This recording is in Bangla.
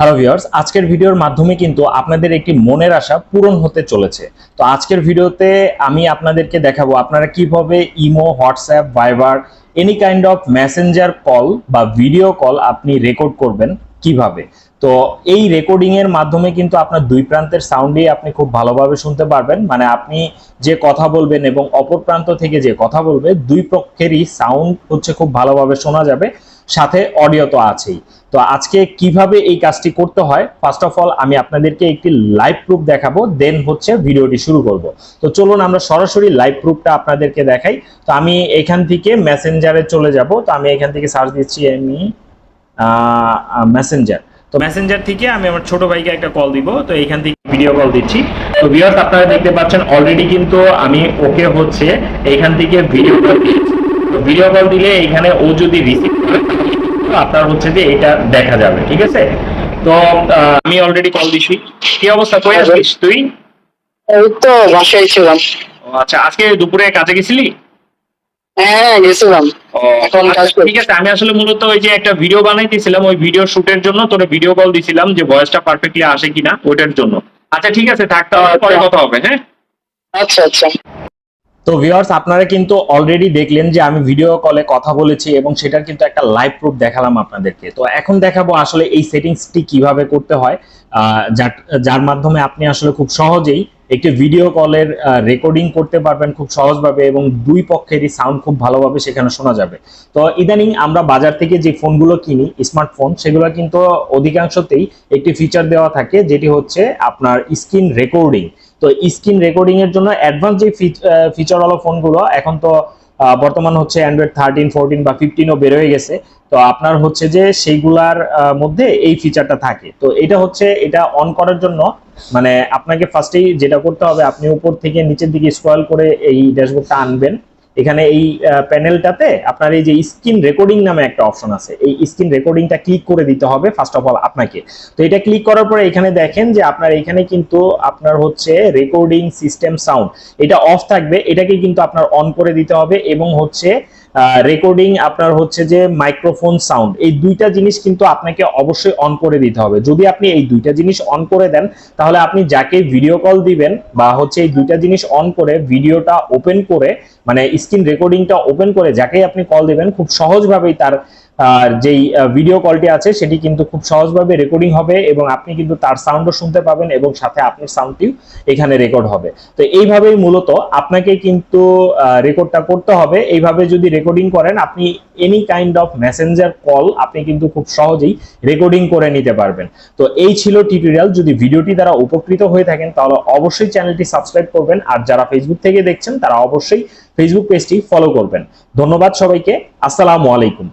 হ্যালো ভিউয়ার্স আজকের ভিডিওর মাধ্যমে কিন্তু আপনাদের একটি মনের আশা পূরণ হতে চলেছে। তো আজকের ভিডিওতে আমি আপনাদেরকে দেখাবো আপনারা কীভাবে imo, WhatsApp, Viber any kind of messenger call বা ভিডিও কল আপনি রেকর্ড করবেন কীভাবে। তো এই রেকর্ডিং এর মাধ্যমে কিন্তু আপনার দুই প্রান্তের সাউন্ডই আপনি খুব ভালোভাবে শুনতে পারবেন। মানে আপনি যে কথা বলবেন এবং অপর প্রান্ত থেকে যে কথা বলবে, দুই পক্ষেরই সাউন্ড হচ্ছে খুব ভালোভাবে শোনা যাবে। সাথে অডিও তো আছেই। তো আজকে কীভাবে এই কাজটি করতে হয়? ফার্স্ট অফ অল আমি আপনাদেরকে একটি লাইভ প্রুফ দেখাবো দেন হচ্ছে ভিডিওটি শুরু করব। তো চলুন আমরা সরাসরি লাইভ প্রুফটা আপনাদেরকে দেখাই। তো আমি এখান থেকে মেসেঞ্জারে চলে যাব। তো আমি এখান থেকে সার্চ দিচ্ছি আমি মেসেঞ্জার তো মেসেঞ্জার থেকে আমি আমার ছোট ভাইকে একটা কল দিব। তো এইখান থেকে ভিডিও কল দিচ্ছি। তো ভিউয়ার্স আপনারা দেখতে পাচ্ছেন অলরেডি কিন্তু আমি ওকে হচ্ছে। এইখান থেকে ভিডিও কল দিয়েছি তো ভিডিও কল দিলে এখানে ও যদি রিসিভ আপনার হচ্ছে যে এটা দেখা যাবে ঠিক আছে? তো আমি অলরেডি কল দিছি। কি অবস্থা? কই আসছিস তুই? এই তো বাসায় ছিলাম। আচ্ছা আজকে দুপুরে কাজে গেছিলি? হ্যাঁ গেছিলাম। আচ্ছা, ঠিক আছে। আমি আসলে মূলত ওই যে একটা ভিডিও বানাইতেছিলাম ওই ভিডিও শুটের জন্য তোরে ভিডিও কল দিছিলাম যে ভয়েসটা পারফেক্টলি আসে কিনা জন্য। আচ্ছা ঠিক আছে থাক তাহলে পরে কথা হবে হ্যাঁ? আচ্ছা আচ্ছা। তো ভিউয়ার্স আপনারা কিন্তু অলরেডি দেখলেন যে আমি ভিডিও কলে কথা বলেছি এবং সেটার কিন্তু একটা লাইভ প্রুফ দেখালাম আপনাদেরকে। তো এখন দেখাবো আসলে এই সেটিংসটি কীভাবে করতে হয়। যার মাধ্যমে আপনি আসলে খুব সহজেই একটি ভিডিও কলের রেকর্ডিং করতে পারবেন খুব সহজভাবে এবং দুই পক্ষেরই সাউন্ড খুব ভালোভাবে সেখানে শোনা যাবে। তো ইদানিং আমরা বাজার থেকে যে ফোনগুলো কিনি স্মার্টফোন সেগুলো কিন্তু অধিকাংশতেই একটি ফিচার দেওয়া থাকে, যেটি হচ্ছে আপনার স্ক্রিন রেকর্ডিং তো স্ক্রিন রেকর্ডিং এর জন্য অ্যাডভান্স যে ফিচার ফিচারওয়ালা ফোনগুলো এখন তো বর্তমান হচ্ছে অ্যান্ড্রয়েড থার্টিন ফোরটিন বা ফিফটিনও বের হয়ে গেছে। তো আপনার হচ্ছে যে সেইগুলার মধ্যে এই ফিচারটা থাকে। তো এটা হচ্ছে, এটা অন করার জন্য মানে আপনাকে ফার্স্টেই যেটা করতে হবে, আপনি উপর থেকে নিচের দিকে স্ক্রল করে এই ড্যাশবোর্ডটা আনবেন। এখানে এই প্যানেলটাতে আপনার এই যে স্ক্রিন রেকর্ডিং নামে একটা অপশন আছে। এই স্ক্রিন রেকর্ডিংটা ক্লিক করে দিতে হবে ফার্স্ট অফ অল আপনাকে। তো এটা ক্লিক করার পরে এখানে দেখেন যে আপনার এখানে কিন্তু আপনার হচ্ছে রেকর্ডিং সিস্টেম সাউন্ড এটা অফ থাকবে। এটাকে কিন্তু আপনার অন করে দিতে হবে এবং হচ্ছে রেকর্ডিং আপনার হচ্ছে যে মাইক্রোফোন সাউন্ড এই দুইটা জিনিস কিন্তু আপনাকে অবশ্যই অন করে দিতে হবে। যদি আপনি এই দুইটা জিনিস অন করে দেন, তাহলে আপনি যাকে ভিডিও কল দিবেন বা হচ্ছে এই দুইটা জিনিস অন করে ভিডিওটা ওপেন করে মানে স্ক্রিন রেকর্ডিংটা ওপেন করে যাকেই আপনি কল দিবেন খুব সহজভাবেই তার আহ, যেই ভিডিও কলটি আছে সেটি কিন্তু খুব সহজভাবে রেকর্ডিং হবে এবং আপনি কিন্তু তার সাউন্ডও শুনতে পাবেন এবং সাথে আপনার সাউন্ডটিও এখানে রেকর্ড হবে। তো এইভাবেই মূলত আপনাকে কিন্তু রেকর্ডটা করতে হবে। এইভাবে যদি রেকর্ডিং করেন আপনি any kind of messenger call আপনি কিন্তু খুব সহজেই রেকর্ডিং করে নিতে পারবেন। তো এই ছিল টিউটোরিয়াল যদি ভিডিওটি দ্বারা উপকৃত হয়ে থাকেন তাহলে অবশ্যই চ্যানেলটি সাবস্ক্রাইব করবেন। আর যারা ফেসবুক থেকে দেখছেন তারা অবশ্যই ফেসবুক পেজটি ফলো করবেন। ধন্যবাদ সবাইকে। আসসালামু আলাইকুম।